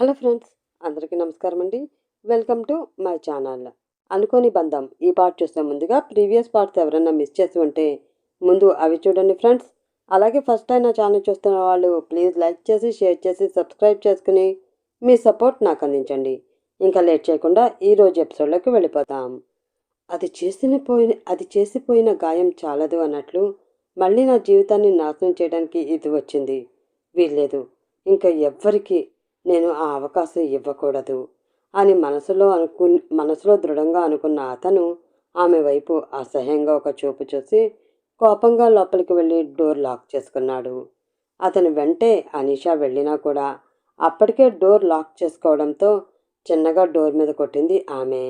Hello friends అందరికీ నమస్కారం అండి వెల్కమ్ టు మై ఛానల్. అనుకోని బంధం. ఈ పార్ట్ చూసే ముందుగా ప్రీవియస్ పార్ట్స్ ఎవరైనా మిస్ చేసి ఉంటే ముందు అవి చూడండి ఫ్రెండ్స్. అలాగే ఫస్ట్ టైం నా ఛానల్ చూస్తున్న వాళ్ళు ప్లీజ్ లైక్ చేసి షేర్ చేసి సబ్స్క్రైబ్ చేసుకుని మీ సపోర్ట్ నాకు అందించండి. ఇంకా లేట్ చేయకుండా ఈరోజు ఎపిసోడ్లోకి వెళ్ళిపోతాం. అది చేసిన పోయిన అది చేసిపోయిన గాయం చాలదు అన్నట్లు మళ్ళీ నా జీవితాన్ని నాశనం చేయడానికి ఇది వచ్చింది. వీల్లేదు. ఇంకా ఎవ్వరికీ నేను ఆ అవకాశం ఇవ్వకూడదు అని మనసులో అనుకు మనసులో దృఢంగా అనుకున్న అతను ఆమె వైపు అసహ్యంగా ఒక చూపు చూసి కోపంగా లోపలికి వెళ్ళి డోర్ లాక్ చేసుకున్నాడు. అతని వెంటే అనీషా వెళ్ళినా కూడా అప్పటికే డోర్ లాక్ చేసుకోవడంతో చిన్నగా డోర్ మీద కొట్టింది ఆమె.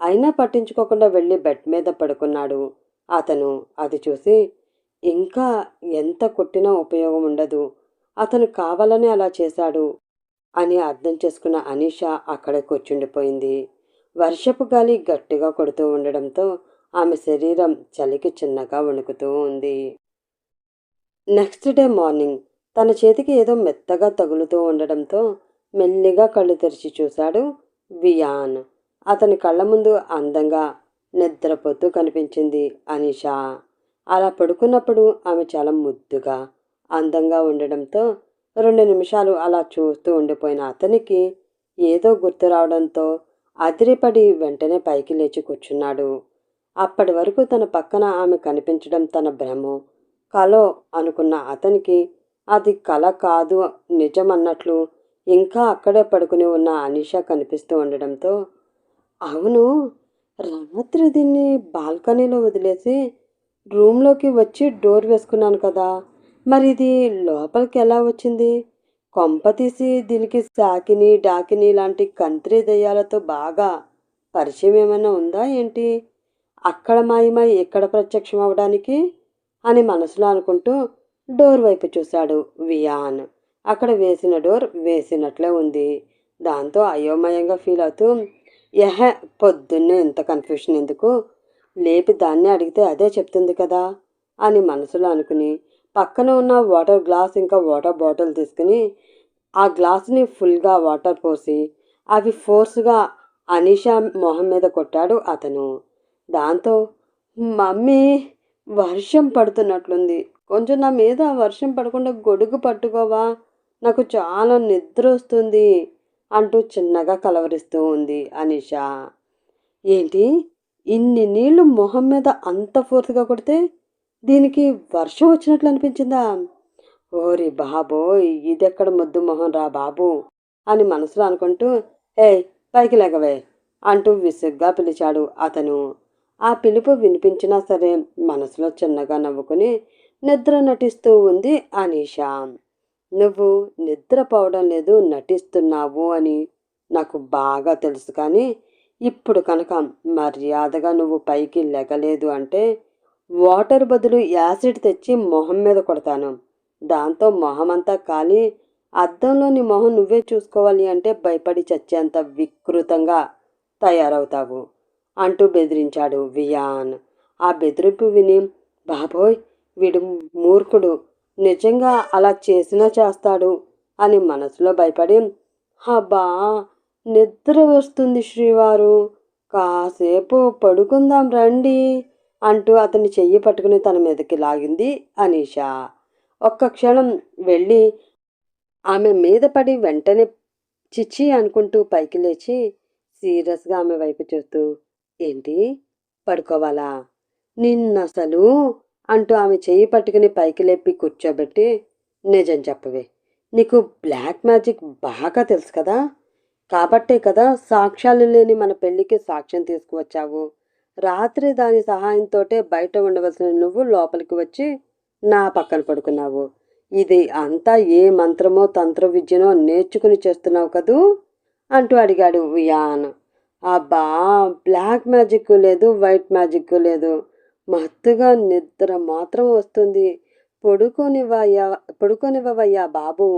అయినా పట్టించుకోకుండా వెళ్ళి బెడ్ మీద పడుకున్నాడు అతను. అది చూసి ఇంకా ఎంత కొట్టినా ఉపయోగం ఉండదు. అతను కావాలని అలా చేశాడు. అని అర్థం చేసుకున్న అనీష అక్కడే కూర్చుండిపోయింది. వర్షపు గాలి గట్టిగా కొడుతూ ఉండడంతో ఆమె శరీరం చలికి చిన్నగా వణుకుతూ ఉంది. నెక్స్ట్ డే మార్నింగ్ తన చేతికి ఏదో మెత్తగా తగులుతూ ఉండడంతో మెల్లిగా కళ్ళు తెరిచి చూశాడు వియాన్. అతని కళ్ళ ముందు అందంగా నిద్రపోతూ కనిపించింది అనీషా. అలా పడుకున్నప్పుడు ఆమె చాలా ముద్దుగా అందంగా ఉండడంతో రెండు నిమిషాలు అలా చూస్తూ ఉండిపోయిన అతనికి ఏదో గుర్తు రావడంతో అదిరిపడి వెంటనే పైకి లేచి కూర్చున్నాడు. అప్పటి వరకు తన పక్కన ఆమె కనిపించడం తన భ్రమో. కలో అనుకున్న అతనికి అది కల కాదు నిజం అన్నట్లు ఇంకా అక్కడే పడుకుని ఉన్న అనిష కనిపిస్తూ ఉండడంతో అవును రాత్రి దీన్ని బాల్కనీలో వదిలేసి రూమ్లోకి వచ్చి డోర్ వేసుకున్నాను కదా. మరి ఇది లోపలికి ఎలా వచ్చింది? కొంప తీసి దీనికి సాకిని డాకిని లాంటి కంత్రి దెయ్యాలతో బాగా పరిచయం ఏమైనా ఉందా ఏంటి? అక్కడ మాయమై ఇక్కడ ప్రత్యక్షం అవడానికి అని మనసులో అనుకుంటూ డోర్ వైపు చూశాడు వియాన్. అక్కడ వేసిన డోర్ వేసినట్లే ఉంది. దాంతో అయోమయంగా ఫీల్ అవుతూ ఎహ పొద్దున్నే ఇంత కన్ఫ్యూషన్ ఎందుకు? లేపి దాన్ని అడిగితే అదే చెప్తుంది కదా అని మనసులో అనుకుని పక్కన ఉన్న వాటర్ గ్లాస్ ఇంకా వాటర్ బాటిల్ తీసుకుని ఆ గ్లాస్ని ఫుల్గా వాటర్ పోసి అవి ఫోర్స్గా అనీషా మొహం మీద కొట్టాడు అతను. దాంతో మమ్మీ వర్షం పడుతున్నట్లుంది. కొంచెం నా మీద వర్షం పడకుండా గొడుగు పట్టుకోవా? నాకు చాలా నిద్ర వస్తుంది అంటూ చిన్నగా కలవరిస్తూ ఉంది అనీషా. ఏంటి? ఇన్ని నీళ్ళు మొహం మీద అంత ఫోర్స్గా కొడితే దీనికి వర్షం వచ్చినట్లు అనిపించిందా? ఓరి బాబోయ్ ఇదెక్కడ ముద్దు మొహం రా బాబు? అని మనసులో అనుకుంటూ ఏ పైకి లెగవే అంటూ విసుగ్గా పిలిచాడు అతను. ఆ పిలుపు వినిపించినా సరే మనసులో చిన్నగా నవ్వుకుని నిద్ర నటిస్తూ ఉంది అనీషా. నువ్వు నిద్రపోవడం లేదు నటిస్తున్నావు అని నాకు బాగా తెలుసు కానీ ఇప్పుడు కనుక మర్యాదగా నువ్వు పైకి లెగలేదు అంటే వాటర్ బదులు యాసిడ్ తెచ్చి మొహం మీద కొడతాను. దాంతో మొహం అంతా కాలి. అద్దంలోని మొహం నువ్వే చూసుకోవాలి అంటే భయపడి చచ్చేంత వికృతంగా తయారవుతావు అంటూ బెదిరించాడు వియాన్. ఆ బెదిరింపు విని బాబోయ్ వీడు మూర్ఖుడు. నిజంగా అలా చేసినా చేస్తాడు అని మనసులో భయపడి హబ్బా నిద్ర వస్తుంది శ్రీవారు. కాసేపు పడుకుందాం రండి. అంటూ అతని చెయ్యి పట్టుకుని తన మీదకి లాగింది అనీషా. ఒక్క క్షణం వెళ్ళి ఆమె మీద పడి వెంటనే చిచ్చి అనుకుంటూ పైకి లేచి సీరియస్గా ఆమె వైపు చూస్తూ ఏంటి? పడుకోవాలా? నిన్నసలు? అంటూ ఆమె చెయ్యి పట్టుకుని పైకి లేపి కూర్చోబెట్టి నిజం చెప్పవే. నీకు బ్లాక్ మ్యాజిక్ బాగా తెలుసు కదా? కాబట్టే కదా సాక్ష్యాలు లేని మన పెళ్ళికి సాక్ష్యం తీసుకువచ్చావు. రాత్రి దాని సహాయంతోటే బయట ఉండవలసిన నువ్వు లోపలికి వచ్చి నా పక్కన పడుకున్నావు. ఇది అంతా ఏ మంత్రమో తంత్ర విద్యనో నేర్చుకుని చేస్తున్నావు కదూ? అంటూ అడిగాడు వియాన్ అబ్బా బ్లాక్ మ్యాజిక్ లేదు వైట్ మ్యాజిక్ లేదు. మత్తుగా నిద్ర మాత్రం వస్తుంది. పడుకోనివ్వయ్యా పడుకోనివ్వవయ్యా బాబు.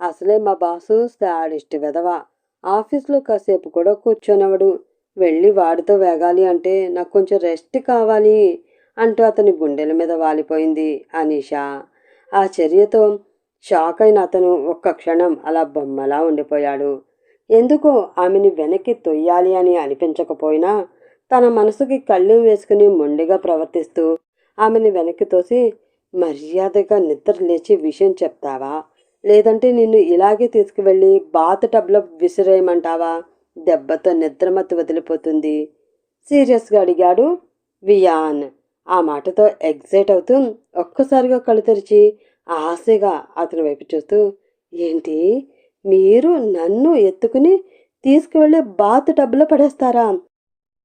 అసలే మా బాసు శాడిస్ట్ విధవ. ఆఫీస్లో కాసేపు కూడా కూర్చొనవడు. వెళ్ళి వాడితో వేగాలి అంటే నాకు కొంచెం రెస్ట్ కావాలి అంటూ అతని గుండెల మీద వాలిపోయింది అనీషా. ఆ చర్యతో షాక్ అయిన అతను ఒక్క క్షణం అలా బొమ్మలా ఉండిపోయాడు. ఎందుకో ఆమెని వెనక్కి తొయ్యాలి అని అనిపించకపోయినా తన మనసుకి కళ్ళు వేసుకుని మొండిగా ప్రవర్తిస్తూ ఆమెని వెనక్కి తోసి మర్యాదగా నిద్ర లేచి విషయం చెప్తావా? లేదంటే నిన్ను ఇలాగే తీసుకువెళ్ళి బాత్ టబ్లో విసిరేయమంటావా? దెబ్బతో నిద్రమత్తు వదిలిపోతుంది. సీరియస్గా అడిగాడు వియాన్. ఆ మాటతో ఎగ్జైట్ అవుతూ ఒక్కసారిగా కళ్ళు తెరిచి ఆశగా అతని వైపు చూస్తూ ఏంటి? మీరు నన్ను ఎత్తుకుని తీసుకువెళ్ళి బాత్ డబ్బులో పడేస్తారా?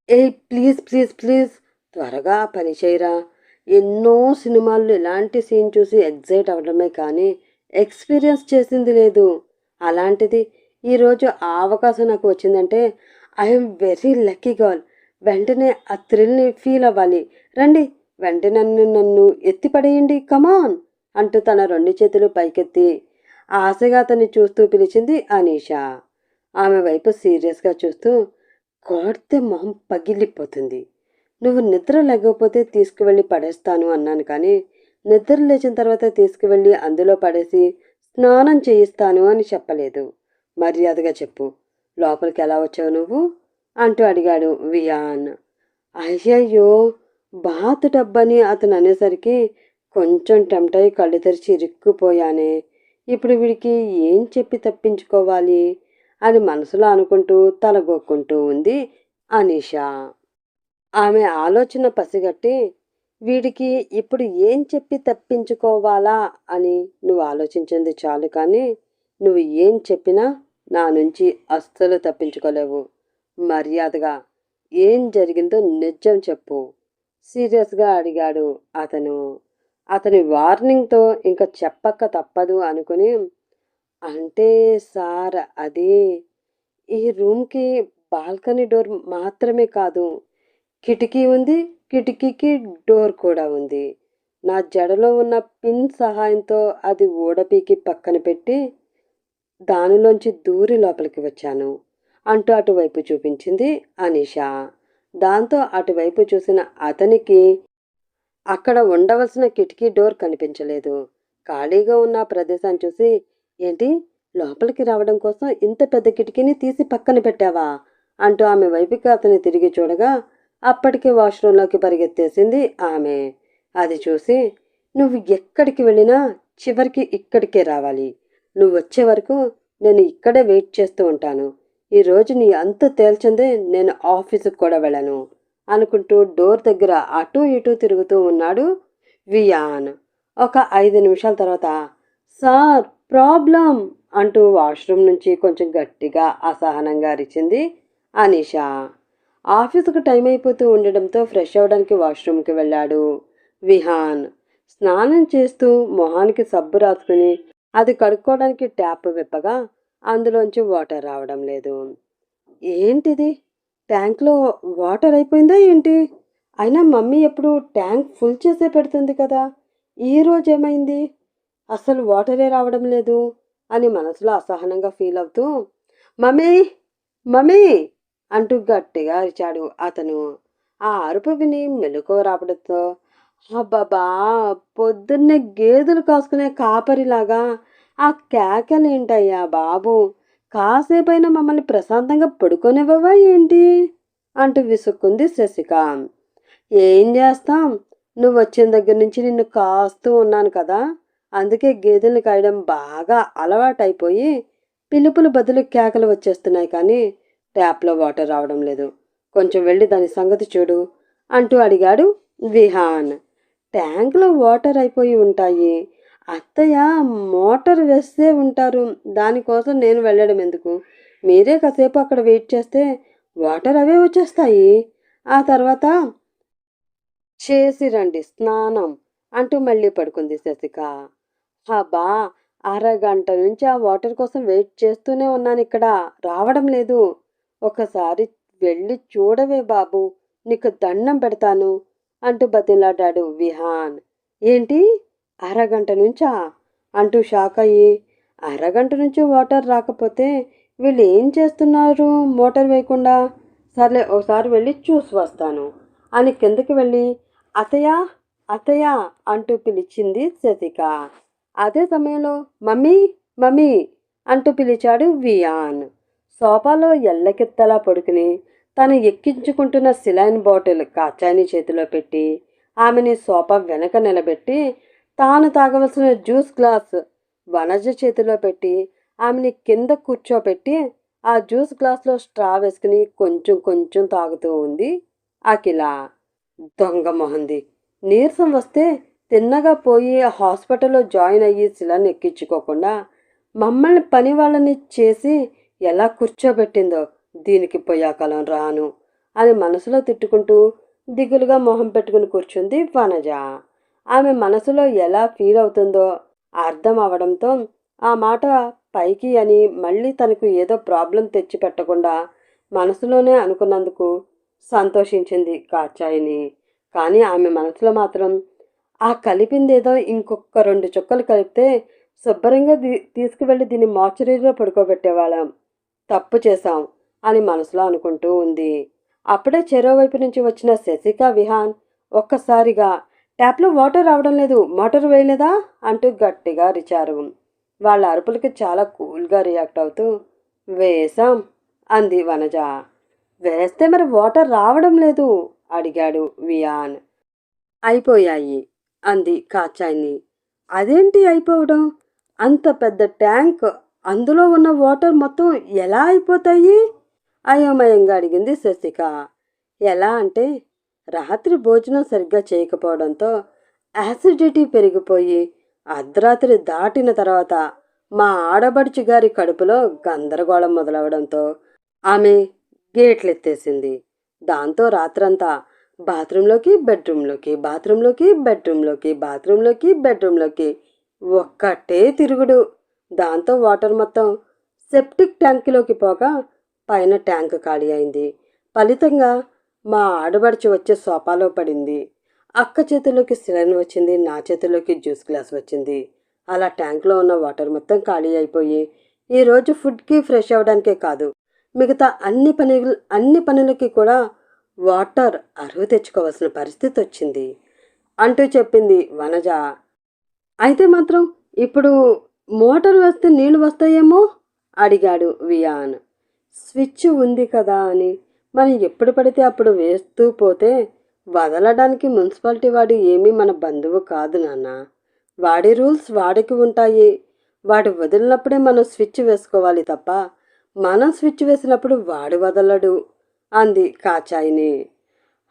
ఏ ప్లీజ్ ప్లీజ్ ప్లీజ్. త్వరగా పని చేయరా. ఎన్నో సినిమాల్లో ఇలాంటి సీన్ చూసి ఎగ్జైట్ అవ్వడమే కానీ ఎక్స్పీరియన్స్ చేసింది లేదు. అలాంటిది ఈరోజు ఆ అవకాశం నాకు వచ్చిందంటే ఐఎమ్ వెరీ లక్కీ గర్ల్. వెంటనే ఆ థ్రిల్ని ఫీల్ అవ్వాలి. రండి వెంటనే నన్ను నన్ను ఎత్తి పడేయండి కమాన్ అంటూ తన రెండు చేతులు పైకెత్తి ఆశగా అతన్ని చూస్తూ పిలిచింది అనీషా. ఆమె వైపు సీరియస్గా చూస్తూ కొడితే మొహం పగిలిపోతుంది. నువ్వు నిద్ర లేకపోతే తీసుకువెళ్ళి పడేస్తాను అన్నాను కానీ నిద్ర లేచిన తర్వాత తీసుకువెళ్ళి అందులో పడేసి స్నానం చేయిస్తాను అని చెప్పలేదు. మర్యాదగా చెప్పు. లోపలికి ఎలా వచ్చావు నువ్వు? అంటూ అడిగాడు వియాన్. అయ్యయ్యో బాత్ డబ్బని అతను అనేసరికి కొంచెం టెంప్ట్ అయి కళ్ళు తెరిచి ఇరుక్కుపోయానే. ఇప్పుడు వీడికి ఏం చెప్పి తప్పించుకోవాలి అని మనసులో అనుకుంటూ తలగొక్కుంటూ ఉంది అనీషా. ఆమె ఆలోచన పసిగట్టి వీడికి ఇప్పుడు ఏం చెప్పి తప్పించుకోవాలా అని నువ్వు ఆలోచించింది చాలు కానీ నువ్వు ఏం చెప్పినా నా నుంచి అస్సలు తప్పించుకోలేవు. మర్యాదగా ఏం జరిగిందో నిజం చెప్పు. సీరియస్గా అడిగాడు అతను. అతని వార్నింగ్తో ఇంకా చెప్పక్క తప్పదు అనుకుని అంటే సార్ అది ఈ రూమ్కి బాల్కనీ డోర్ మాత్రమే కాదు కిటికీ ఉంది కిటికీకి డోర్ కూడా ఉంది. నా జడలో ఉన్న పిన్ సహాయంతో అది ఓడపీకి పక్కన పెట్టి దానిలోంచి దూరి లోపలికి వచ్చాను. అంటూ అటువైపు చూపించింది అనీషా. దాంతో అటువైపు చూసిన అతనికి అక్కడ ఉండవలసిన కిటికీ డోర్ కనిపించలేదు. ఖాళీగా ఉన్న ప్రదేశాన్ని చూసి ఏంటి? లోపలికి రావడం కోసం ఇంత పెద్ద కిటికీని తీసి పక్కన పెట్టావా? అంటూ ఆమె వైపుకి అతని తిరిగి చూడగా అప్పటికే వాష్రూంలోకి పరిగెత్తేసింది ఆమె. అది చూసి నువ్వు ఎక్కడికి వెళ్ళినా చివరికి ఇక్కడికే రావాలి. నువ్వు వచ్చే వరకు నేను ఇక్కడే వెయిట్ చేస్తూ ఉంటాను. ఈరోజు నీ అంత తేల్చిందే నేను ఆఫీసుకు కూడా వెళ్ళను అనుకుంటూ డోర్ దగ్గర అటూ ఇటూ తిరుగుతూ ఉన్నాడు వియాన్. ఒక ఐదు నిమిషాల తర్వాత సార్ ప్రాబ్లం అంటూ వాష్రూమ్ నుంచి కొంచెం గట్టిగా అసహనంగా అరిచింది అనీషా. ఆఫీసుకు టైం అయిపోతూ ఉండడంతో ఫ్రెష్ అవ్వడానికి వాష్రూమ్కి వెళ్ళాడు విహాన్. స్నానం చేస్తూ మొహానికి సబ్బు రాసుకుని అది కడుక్కోవడానికి ట్యాప్ విప్పగా అందులోంచి వాటర్ రావడం లేదు. ఏంటిది? ట్యాంక్లో వాటర్ అయిపోయిందా ఏంటి? అయినా మమ్మీ ఎప్పుడు ట్యాంక్ ఫుల్ చేసే పెడుతుంది కదా. ఈ రోజు ఏమైంది? అసలు వాటరే రావడం లేదు అని మనసులో అసహనంగా ఫీల్ అవుతూ మమ్మీ మమ్మీ అంటూ గట్టిగా అరిచాడు అతను. ఆ అరుపు విని మెలకువ రావడంతో అబ్బాబా పొద్దున్నే గేదెలు కాసుకునే కాపరిలాగా ఆ కేకలేంటయ్యా బాబు? కాసేపైనా మమ్మల్ని ప్రశాంతంగా పడుకొనివ్వవా ఏంటి? అంటూ విసుక్కుంది శశిక. ఏం చేస్తాం? నువ్వు వచ్చిన దగ్గర నుంచి నిన్ను కాస్తూ ఉన్నాను కదా. అందుకే గేదెల్ని కాయడం బాగా అలవాటైపోయి పిలుపులు బదులు కేకలు వచ్చేస్తున్నాయి కానీ ట్యాప్లో వాటర్ రావడం లేదు. కొంచెం వెళ్ళి దాని సంగతి చూడు అంటూ అడిగాడు విహాన్. ట్యాంక్లో వాటర్ అయిపోయి ఉంటాయి. అత్తయ్య మోటార్ వేస్తే ఉంటారు. దానికోసం నేను వెళ్ళడం ఎందుకు? మీరే కాసేపు అక్కడ వెయిట్ చేస్తే వాటర్ అవే వచ్చేస్తాయి. ఆ తర్వాత చేసి రండి స్నానం అంటూ మళ్ళీ పడుకుంది శశిక. హబా అరగంట నుంచి ఆ వాటర్ కోసం వెయిట్ చేస్తూనే ఉన్నాను ఇక్కడ. రావడం లేదు. ఒకసారి వెళ్ళి చూడవే బాబు నీకు దండం పెడతాను అంటూ బతిలాడాడు విహాన్. ఏంటి? అరగంట నుంచా? అంటూ షాక్ అయ్యి అరగంట నుంచి వాటర్ రాకపోతే వీళ్ళు ఏం చేస్తున్నారు? మోటార్ వేయకుండా? సర్లే ఒకసారి వెళ్ళి చూసి వస్తాను అని కిందకి వెళ్ళి అతయ్య అతయ్య అంటూ పిలిచింది శశిక అదే సమయంలో మమ్మీ మమ్మీ అంటూ పిలిచాడు వియాన్. సోఫాలో ఎల్లకిత్తలా పడుకుని తను ఎక్కించుకుంటున్న సిలైన్ బాటిల్ కాచాని చేతిలో పెట్టి ఆమెని సోఫా వెనక నిలబెట్టి తాను తాగవలసిన జ్యూస్ గ్లాస్ వనజ చేతిలో పెట్టి ఆమెని కింద కూర్చోపెట్టి ఆ జ్యూస్ గ్లాస్లో స్ట్రా వేసుకుని కొంచెం కొంచెం తాగుతూ ఉంది అఖిల. దొంగ మొహంది. నీరసం వస్తే తిన్నగా పోయి హాస్పిటల్లో జాయిన్ అయ్యి శిలను ఎక్కించుకోకుండా మమ్మల్ని పని వాళ్ళని చేసి ఎలా కూర్చోబెట్టిందో దీనికి పోయాకాలం రాను అని మనసులో తిట్టుకుంటూ దిగులుగా మొహం పెట్టుకుని కూర్చుంది వనజ. ఆమె మనసులో ఎలా ఫీల్ అవుతుందో అర్థం అవడంతో ఆ మాట పైకి అని మళ్ళీ తనకు ఏదో ప్రాబ్లం తెచ్చిపెట్టకుండా మనసులోనే అనుకున్నందుకు సంతోషించింది కాచాయిని కానీ ఆమె మనసులో మాత్రం ఆ కలిపిందేదో ఇంకొక రెండు చుక్కలు కలిపితే శుభ్రంగా దీ తీసుకువెళ్ళి దీన్ని మార్చురీలో పడుకోబెట్టేవాళ్ళం. తప్పు చేశాం అని మనసులో అనుకుంటూ ఉంది. అప్పుడే చెరోవైపు నుంచి వచ్చిన శశిక విహాన్ ఒక్కసారిగా ట్యాప్లో వాటర్ రావడం లేదు. మోటార్ వేయలేదా? అంటూ గట్టిగా అరిచారు. వాళ్ళ అరుపులకి చాలా కూల్గా రియాక్ట్ అవుతూ వేసాం అంది వనజ. వేస్తే మరి వాటర్ రావడం లేదు అడిగాడు వియాన్. అయిపోయాయి అంది కాచాయిని. అదేంటి అయిపోవడం? అంత పెద్ద ట్యాంక్ అందులో ఉన్న వాటర్ మొత్తం ఎలా అయిపోతాయి? అయోమయంగా అడిగింది శశిక. ఎలా అంటే రాత్రి భోజనం సరిగ్గా చేయకపోవడంతో యాసిడిటీ పెరిగిపోయి అర్ధరాత్రి దాటిన తర్వాత మా ఆడబడుచు గారి కడుపులో గందరగోళం మొదలవడంతో ఆమె గేట్లెత్తేసింది. దాంతో రాత్రంతా బాత్రూంలోకి బెడ్రూమ్లోకి బాత్రూంలోకి బెడ్రూమ్లోకి బాత్రూంలోకి బెడ్రూమ్లోకి ఒక్కటే తిరుగుడు. దాంతో వాటర్ మొత్తం సెప్టిక్ ట్యాంక్లోకి పోగా పైన ట్యాంక్ ఖాళీ అయింది. ఫలితంగా మా ఆడబడిచి వచ్చే సోఫాలో పడింది. అక్క చేతిలోకి సిలిండర్ వచ్చింది నా చేతిలోకి జ్యూస్ గ్లాస్ వచ్చింది. అలా ట్యాంక్లో ఉన్న వాటర్ మొత్తం ఖాళీ అయిపోయి ఈరోజు ఫుడ్కి ఫ్రెష్ అవ్వడానికే కాదు మిగతా అన్ని పనులు అన్ని పనులకి కూడా వాటర్ అరువు తెచ్చుకోవాల్సిన పరిస్థితి వచ్చింది అంటూ చెప్పింది వనజ. అయితే మాత్రం ఇప్పుడు మోటార్ వేస్తే నీళ్ళు వస్తాయేమో? అడిగాడు వియాన్. స్విచ్ ఉంది కదా అని మనం ఎప్పుడు పడితే అప్పుడు వేస్తూ పోతే వదలడానికి మున్సిపాలిటీ వాడు ఏమీ మన బంధువు కాదు నాన్న. వాడి రూల్స్ వాడికి ఉంటాయి. వాడు వదిలినప్పుడే మనం స్విచ్ వేసుకోవాలి తప్ప మనం స్విచ్ వేసినప్పుడు వాడు వదలడు అంది కాచాయిని.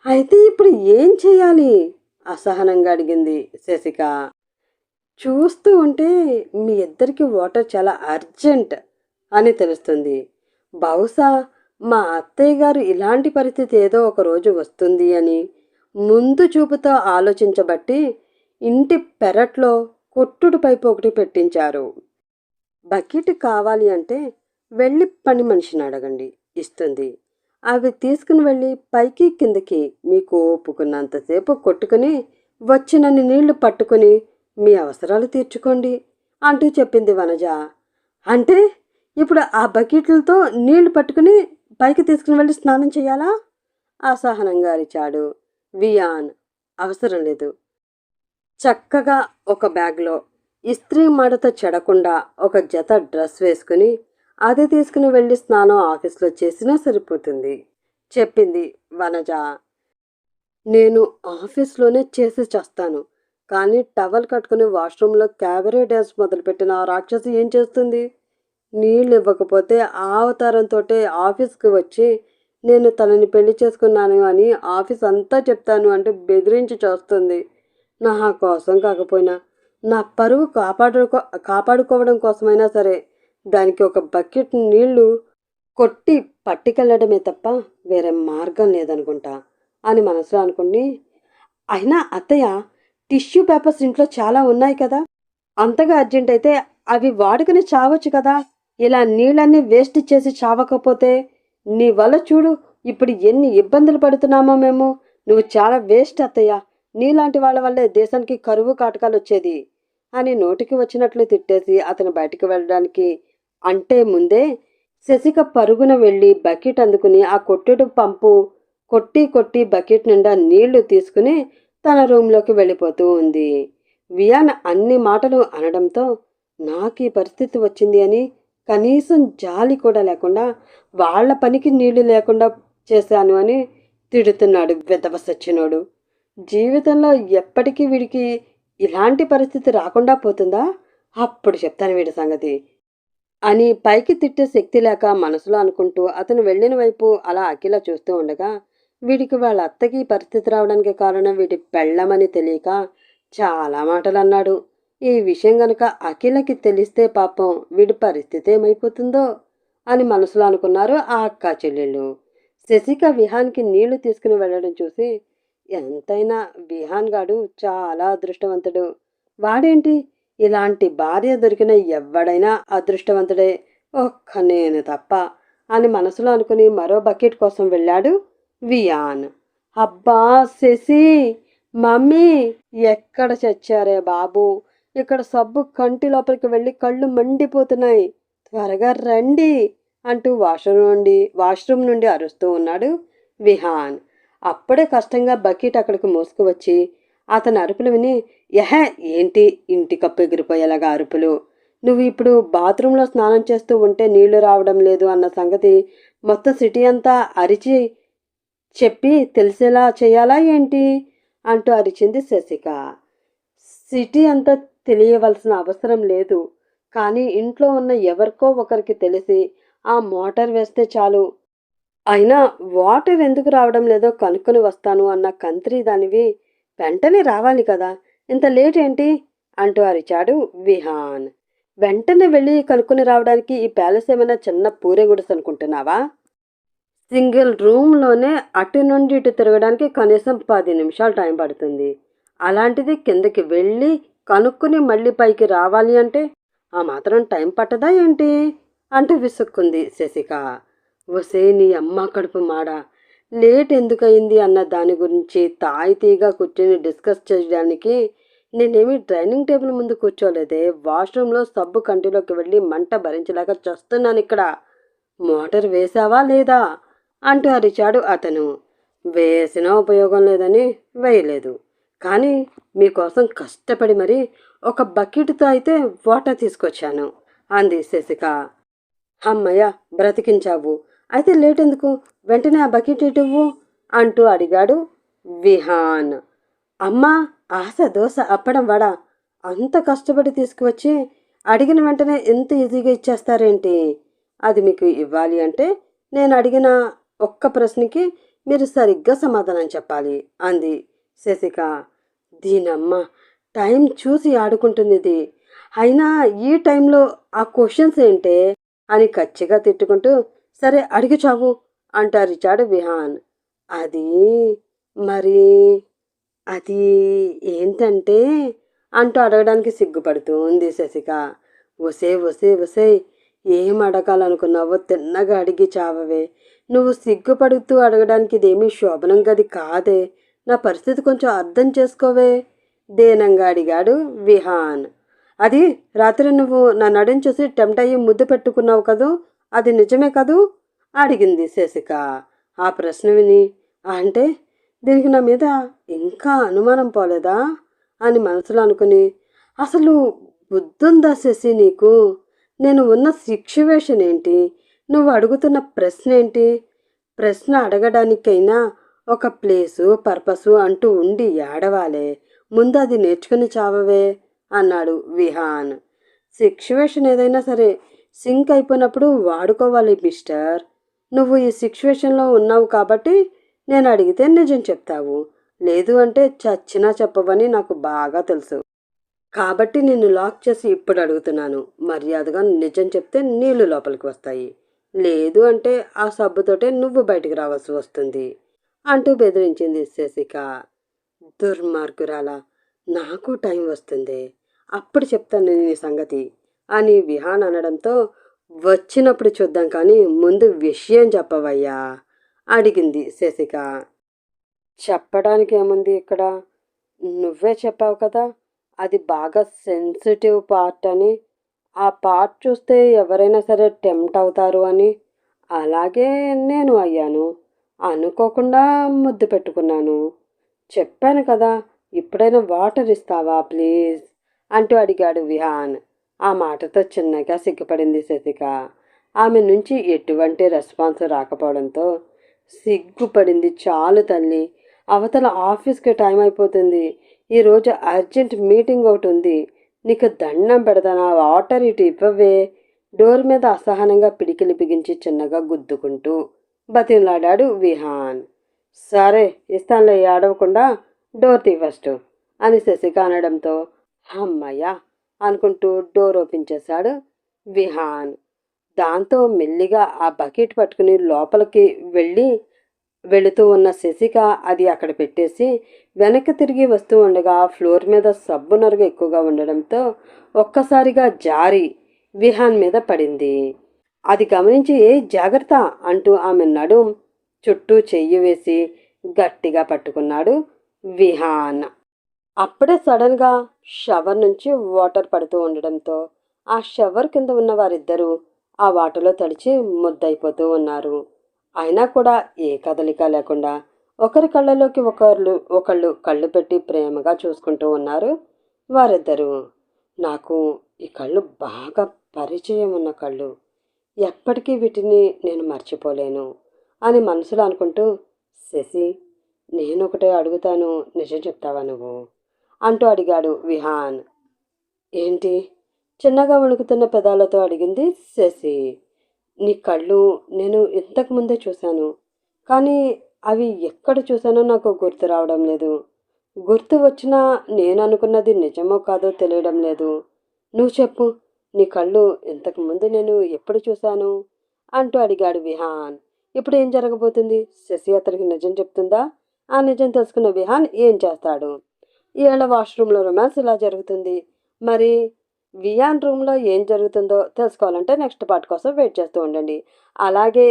అయితే ఇప్పుడు ఏం చేయాలి? అసహనంగా అడిగింది శశిక. చూస్తూ ఉంటే మీ ఇద్దరికి వాటర్ చాలా అర్జెంట్ అని తెలుస్తుంది. బహుశా మా అత్తయ్య గారు ఇలాంటి పరిస్థితి ఏదో ఒక రోజు వస్తుంది అని ముందు చూపుతో ఆలోచించబట్టి ఇంటి పెరట్లో కొట్టుడు పైపు ఒకటి పెట్టించారు. బకెట్ కావాలి అంటే వెళ్ళి పని మనిషిని అడగండి ఇస్తుంది. అవి తీసుకుని వెళ్ళి పైకి కిందకి మీకు ఒప్పుకున్నంతసేపు కొట్టుకుని వచ్చినన్ని నీళ్ళు పట్టుకుని మీ అవసరాలు తీర్చుకోండి అంటూ చెప్పింది వనజ. అంటే ఇప్పుడు ఆ బకెట్లతో నీళ్ళు పట్టుకుని పైకి తీసుకుని వెళ్ళి స్నానం చేయాలా? అసహనంగా అరిచాడు. వియాన్. అవసరం లేదు. చక్కగా ఒక బ్యాగ్లో ఇస్త్రీ మడత చెడకుండా ఒక జత డ్రెస్ వేసుకుని అది తీసుకుని వెళ్ళి స్నానం ఆఫీస్లో చేసినా సరిపోతుంది. చెప్పింది వనజ. నేను ఆఫీస్లోనే చేసి చేస్తాను. కానీ టవల్ కట్టుకుని వాష్రూమ్లో క్యాబరే డ్యాన్స్ మొదలుపెట్టిన ఆ రాక్షసి ఏం చేస్తుంది? నీళ్ళు ఇవ్వకపోతే ఆ అవతారంతో ఆఫీస్కి వచ్చి నేను తనని పెళ్ళి చేసుకున్నాను అని ఆఫీస్ అంతా చెప్తాను అంటే బెదిరించి చూస్తుంది. నా కోసం కాకపోయినా నా పరువు కాపాడుకో కాపాడుకోవడం కోసమైనా సరే దానికి ఒక బకెట్ నీళ్ళు కొట్టి పట్టుకెళ్ళడమే తప్ప వేరే మార్గం లేదనుకుంటా అని మనసులో అనుకుని అయినా అత్తయ్య టిష్యూ పేపర్స్ ఇంట్లో చాలా ఉన్నాయి కదా? అంతగా అర్జెంట్ అయితే అవి వాడుకుని చావచ్చు కదా? ఇలా నీళ్ళన్నీ వేస్ట్ చేసి చావకపోతే నీ వల్ల చూడు ఇప్పుడు ఎన్ని ఇబ్బందులు పడుతున్నామో మేము. నువ్వు చాలా వేస్ట్ అత్తయ్య. నీలాంటి వాళ్ళ వల్లే దేశానికి కరువు కాటకాలు వచ్చేది అని నోటికి వచ్చినట్లు తిట్టేసి అతను బయటికి వెళ్ళడానికి అంటే ముందే శశిక పరుగున వెళ్ళి బకెట్ అందుకుని ఆ కొట్టుడు పంపు కొట్టి కొట్టి బకెట్ నిండా నీళ్ళు తీసుకుని తన రూంలోకి వెళ్ళిపోతూ ఉంది. వియాన్ అన్ని మాటలు అనడంతో నాకు ఈ పరిస్థితి వచ్చింది అని కనీసం జాలి కూడా లేకుండా వాళ్ళ పనికి నీళ్ళు లేకుండా చేశాను అని తిడుతున్నాడు విధవ సచ్చినోడు. జీవితంలో ఎప్పటికీ వీడికి ఇలాంటి పరిస్థితి రాకుండా పోతుందా? అప్పుడు చెప్తాను వీడి సంగతి. అని పైకి తిట్టే శక్తి లేక మనసులో అనుకుంటూ అతను వెళ్ళిన వైపు అలా అఖిల చూస్తూ ఉండగా వీడికి వాళ్ళ అత్తకి పరిస్థితి రావడానికి కారణం వీటి పెళ్ళమని తెలియక చాలా మాటలు అన్నాడు ఈ విషయం గనుక అఖిలకి తెలిస్తే పాపం వీడి పరిస్థితి ఏమైపోతుందో అని మనసులో అనుకున్నారు ఆ అక్క చెల్లెళ్ళు. శశిక విహాన్కి నీళ్ళు తీసుకుని వెళ్ళడం చూసి ఎంతైనా విహాన్ గాడు చాలా అదృష్టవంతుడు. వాడేంటి? ఇలాంటి భార్య దొరికిన ఎవడైనా అదృష్టవంతుడే. ఒక్క నేను తప్ప అని మనసులో అనుకుని మరో బకెట్ కోసం వెళ్ళాడు వియాన్ అబ్బా శశి! మమ్మీ! ఎక్కడ చచ్చారే బాబు? ఇక్కడ సబ్బు కంటి లోపలికి వెళ్ళి కళ్ళు మండిపోతున్నాయి. త్వరగా రండి అంటూ వాష్రూమ్ నుండి వాష్రూమ్ నుండి అరుస్తూ ఉన్నాడు విహాన్. అప్పుడే కష్టంగా బకెట్ అక్కడికి మోసుకువచ్చి అతని అరుపులు విని యహ ఏంటి ఇంటి కప్పు ఎగిరిపోయేలాగా అరుపులు? నువ్వు ఇప్పుడు బాత్రూంలో స్నానం చేస్తూ ఉంటే నీళ్ళు రావడం లేదు అన్న సంగతి మొత్తం సిటీ అంతా అరిచి చెప్పి తెలిసేలా చేయాలా ఏంటి? అంటూ అరిచింది శశిక. సిటీ అంతా తెలియవలసిన అవసరం లేదు. కానీ ఇంట్లో ఉన్న ఎవరికో ఒకరికి తెలిసి ఆ మోటార్ వేస్తే చాలు. అయినా వాటర్ ఎందుకు రావడం లేదో కనుక్కొని వస్తాను అన్న కంత్రి దానివి వెంటనే రావాలి కదా ఇంత లేట్ ఏంటి? అంటూ అరిచాడు విహాన్. వెంటనే వెళ్ళి కనుక్కొని రావడానికి ఈ ప్యాలెస్ ఏమైనా చిన్న పూరేగుడిస్ అనుకుంటున్నావా? సింగిల్ రూమ్లోనే అటు నుండి ఇటు తిరగడానికి కనీసం పది నిమిషాలు టైం పడుతుంది. అలాంటిది కిందకి వెళ్ళి కనుక్కుని మళ్ళీ పైకి రావాలి అంటే ఆ మాత్రం టైం పట్టదా ఏంటి? అంటూ విసుక్కుంది శశిక. ఒసే నీ అమ్మ కడుపు మాడ. లేట్ ఎందుకయింది అన్న దాని గురించి తాయితీగా కూర్చొని డిస్కస్ చేయడానికి నేనేమి డైనింగ్ టేబుల్ ముందు కూర్చోలేదే. వాష్రూమ్లో సబ్బు కంటిలోకి వెళ్ళి మంట భరించలేక చస్తున్నాను ఇక్కడ. మోటార్ వేసావా లేదా? అంటూ అరిచాడు అతను. వేసినా ఉపయోగం లేదని వేయలేదు. కానీ మీకోసం కష్టపడి మరి ఒక బకెట్తో అయితే వాటర్ తీసుకొచ్చాను. అంది శశిక. అమ్మయ్య బ్రతికించావు. అయితే లేట్ ఎందుకు వెంటనే ఆ బకెట్ ఇటువ్వు అంటూ అడిగాడు విహాన్. అమ్మా ఆశ దోశ అప్పడం వడ అంత కష్టపడి తీసుకువచ్చి అడిగిన వెంటనే ఎంత ఈజీగా ఇచ్చేస్తారేంటి? అది మీకు ఇవ్వాలి అంటే నేను అడిగిన ఒక్క ప్రశ్నకి మీరు సరిగ్గా సమాధానం చెప్పాలి అంది శశిక దీనమ్మ టైం చూసి ఆడుకుంటుంది ఇది అయినా ఈ టైంలో ఆ క్వశ్చన్స్ ఏంటే? అని కచ్చిగా తిట్టుకుంటూ సరే అడిగి చావు అంటారిచాడు విహాన్. అది మరి అది ఏంటంటే? అంటూ అడగడానికి సిగ్గుపడుతూ ఉంది శశిక. ఒసే ఒసే ఒసే ఏం అడగాలనుకున్నావో తిన్నగా అడిగి చావవే. నువ్వు సిగ్గుపడుతూ అడగడానికి ఇదేమీ శోభనం గది కాదే. నా పరిస్థితి కొంచెం అర్థం చేసుకోవే. దేనంగా అడిగాడు విహాన్. అది రాత్రి నువ్వు నా నడుం చూసి టెంప్ట్ అయ్యి ముద్దు పెట్టుకున్నావు కదూ? అది నిజమే కదూ? అడిగింది శశిక. ఆ ప్రశ్న విని అంటే దీనికి నా మీద ఇంకా అనుమానం పోలేదా? అని మనసులో అనుకుని అసలు బుద్ధుందా శశి నీకు? నేను ఉన్న సిచ్యువేషన్ ఏంటి? నువ్వు అడుగుతున్న ప్రశ్న ఏంటి ప్రశ్న అడగడానికైనా ఒక ప్లేసు పర్పసు అంటూ ఉండి ఏడవాలే. ముందు అది నేర్చుకుని చావవే అన్నాడు విహాన్. సిచ్యువేషన్ ఏదైనా సరే సింక్ అయిపోయినప్పుడు వాడుకోవాలి మిస్టర్. నువ్వు ఈ సిచ్యువేషన్లో ఉన్నావు కాబట్టి నేను అడిగితే నిజం చెప్తావు. లేదు అంటే చచ్చినా చెప్పవని నాకు బాగా తెలుసు. కాబట్టి నిన్ను లాక్ చేసి ఇప్పుడు అడుగుతున్నాను. మర్యాదగా నిజం చెప్తే నీళ్ళు లోపలికి వస్తాయి. లేదు అంటే ఆ సబ్బుతోటే నువ్వు బయటికి రావాల్సి వస్తుంది. అంటూ బెదిరించింది శశిక. దుర్మార్గురాల నాకు టైం వస్తుంది. అప్పుడు చెప్తాను నీ సంగతి అని విహాన్ అనడంతో వచ్చినప్పుడు చూద్దాం కానీ ముందు విషయం చెప్పవయ్యా అడిగింది శశిక. చెప్పడానికి ఏముంది ఇక్కడ? నువ్వే చెప్పావు కదా అది బాగా సెన్సిటివ్ పార్ట్ అని. ఆ పార్ట్ చూస్తే ఎవరైనా సరే టెంప్ట్ అవుతారు అని. అలాగే నేను అయ్యాను. అనుకోకుండా ముద్దు పెట్టుకున్నాను. చెప్పాను కదా ఇప్పుడైనా వాటర్ ఇస్తావా ప్లీజ్? అంటూ అడిగాడు విహాన్. ఆ మాటతో చిన్నగా సిగ్గుపడింది శశిక. ఆమె నుంచి ఎటువంటి రెస్పాన్స్ రాకపోవడంతో సిగ్గుపడింది చాలు తల్లి. అవతల ఆఫీస్కి టైం అయిపోతుంది. ఈరోజు అర్జెంట్ మీటింగ్ ఒకటి ఉంది. నీకు దండం పెడతాను వాటర్ ఇటు ఇవ్వవే. డోర్ మీద అసహనంగా పిడికిలి బిగించి చిన్నగా గుద్దుకుంటూ బతిమలాడాడు విహాన్. సరే ఇస్తానులే ఏడవకుండా డోర్ తీ ఫస్ట్ అని శశిక అనడంతో అమ్మయ్యా అనుకుంటూ డోర్ ఓపెన్ చేశాడు విహాన్. దాంతో మెల్లిగా ఆ బకెట్ పట్టుకుని లోపలికి వెళ్ళి వెళుతూ ఉన్న శశిక అది అక్కడ పెట్టేసి వెనక్కి తిరిగి వస్తూ ఉండగా ఫ్లోర్ మీద సబ్బు నరుగు ఎక్కువగా ఉండడంతో ఒక్కసారిగా జారి విహాన్ మీద పడింది. అది గమనించి ఏ జాగ్రత్త అంటూ ఆమె నడుం చుట్టూ చెయ్యి వేసి గట్టిగా పట్టుకున్నాడు విహాన్. అప్పుడే సడన్గా షవర్ నుంచి వాటర్ పడుతూ ఉండడంతో ఆ షవర్ కింద ఉన్న వారిద్దరూ ఆ వాటర్లో తడిచి ముద్దయిపోతూ ఉన్నారు. అయినా కూడా ఏ కదలిక లేకుండా ఒకరి కళ్ళలోకి ఒకళ్ళు ఒకళ్ళు కళ్ళు పెట్టి ప్రేమగా చూసుకుంటూ ఉన్నారు వారిద్దరూ. నాకు ఈ కళ్ళు బాగా పరిచయం ఉన్న కళ్ళు. ఎప్పటికీ వీటిని నేను మర్చిపోలేను అని మనసులో అనుకుంటూ శశి నేను ఒకటే అడుగుతాను నిజం చెప్తావా నువ్వు? అంటూ అడిగాడు విహాన్. ఏంటి? చిన్నగా వణుకుతున్న పెదాలతో అడిగింది శశి. నీ కళ్ళు నేను ఇంతకు ముందే చూశాను కానీ అవి ఎక్కడ చూశానో నాకు గుర్తు రావడం లేదు. గుర్తు వచ్చినా నేను అనుకున్నది నిజమో కాదో తెలియడం లేదు. నువ్వు చెప్పు నీ కళ్ళు ఇంతకుముందు నేను ఎప్పుడు చూశాను? అంటూ అడిగాడు విహాన్. ఇప్పుడు ఏం జరగబోతుంది? శశి అతనికి నిజం చెప్తుందా? ఆ నిజం తెలుసుకున్న విహాన్ ఏం చేస్తాడు? ఈవేళ వాష్రూమ్లో రొమాన్స్ ఇలా జరుగుతుంది? మరి వియాన్ రూమ్లో ఏం జరుగుతుందో తెలుసుకోవాలంటే నెక్స్ట్ పార్ట్ కోసం వెయిట్ చేస్తూ ఉండండి. అలాగే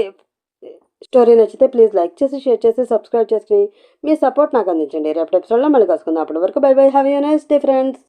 స్టోరీ నచ్చితే ప్లీజ్ లైక్ చేసి షేర్ చేసి సబ్స్క్రైబ్ చేసుకుని మీ సపోర్ట్ నాకు అందించండి. రేపటి ఎపిసోడ్లో మళ్ళీ కలుసుకుందాం. అప్పటి వరకు bye bye have you nice day friends.